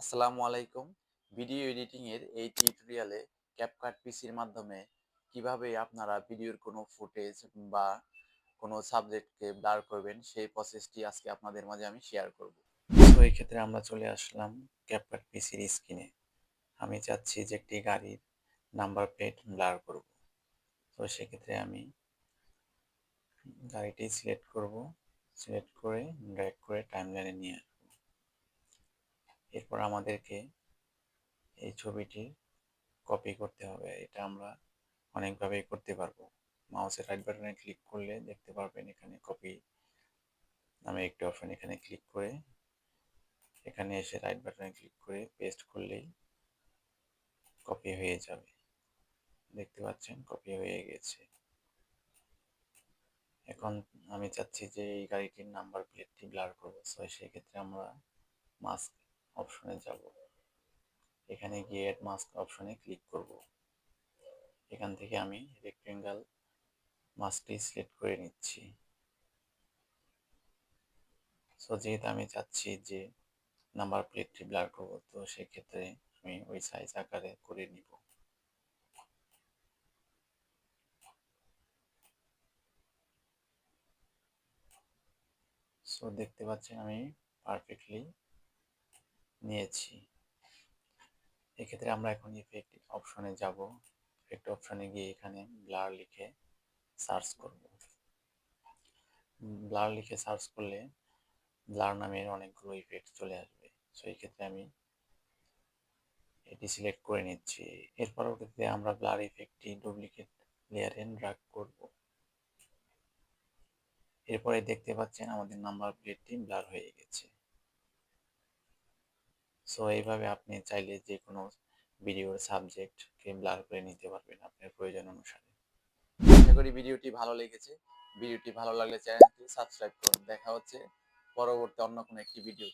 আসসালামু আলাইকুম। Video editing এর এই টিউটোরিয়ালে ক্যাপকাট পিসির মাধ্যমে কীভাবে আপনারা ভিডিওর কোনো ফুটেজ বা কোনো সাবজেক্টকে ব্লার করবেন, সেই প্রসেসটি আজকে আপনাদের মাঝে আমি শেয়ার করব। তো এই ক্ষেত্রে আমরা চলে আসলাম ক্যাপকাট পিসির স্ক্রিনে আমি চাচ্ছি যে একটি গাড়ির নাম্বার প্লেট ব্লার করব। তো সেক্ষেত্রে আমি গাড়িটি সিলেক্ট করব। সিলেক্ট করে ড্র্যাগ করে টাইমলাইনে নিয়ে এরপর আমাদেরকে এই ছবিটি কপি করতে হবে। এটা আমরা অনেকভাবেই করতে পারব। মাউসের রাইট বাটনে ক্লিক করলে দেখতে পারবেন এখানে কপি নামে একটি অপশন এখানে ক্লিক করে, এখানে এসে রাইট বাটনে ক্লিক করে পেস্ট করলেই কপি হয়ে যাবে। দেখতে পাচ্ছেন কপি হয়ে গেছে। এখন আমি চাচ্ছি যে এই গাড়িটির নাম্বার প্লেটটি ব্লার করব। সো সেক্ষেত্রে আমরা মাস্ক অপশনে যাব। এখানে গিয়ে অ্যাড মাস্ক অপশনে ক্লিক করব। এখান থেকে আমি রেক্টেঙ্গেল মাস্কটি সিলেক্ট করে নিচ্ছি। সো যেহেতু আমি চাচ্ছি যে নাম্বার প্লেটটি ব্লার করব, তো সেক্ষেত্রে আমি ওই সাইজ আকারে করে নিব। সো দেখতে পাচ্ছেন আমি পারফেক্টলি নিয়েছি। এক্ষেত্রে আমরা এখন ইফেক্ট অপশনে যাব ইফেক্ট অপশনে গিয়ে এখানে ব্লার লিখে সার্চ করব। ব্লার লিখে সার্চ করলে ব্লার নামের অনেকগুলো ইফেক্ট চলে আসবে। সো এই ক্ষেত্রে আমি এটি সিলেক্ট করে নিচ্ছি। এর পরবর্তীতে আমরা ব্লার ইফেক্টটি ডুপ্লিকেট লেয়ারে ড্রাগ করব। এরপরে দেখতে পাচ্ছেন আমাদের নাম্বার প্লেটটি ব্লার হয়ে গেছে। সো এইভাবে আপনি চাইলে যে কোনো ভিডিওর সাবজেক্টকে ব্লার করে নিতে পারবেন আপনার প্রয়োজন অনুসারে। আশা করি ভিডিওটি ভালো লেগেছে। ভিডিওটি ভালো লাগলে চ্যানেলটি সাবস্ক্রাইব করুন। দেখা হচ্ছে পরবর্তী অন্য কোনো একটি ভিডিও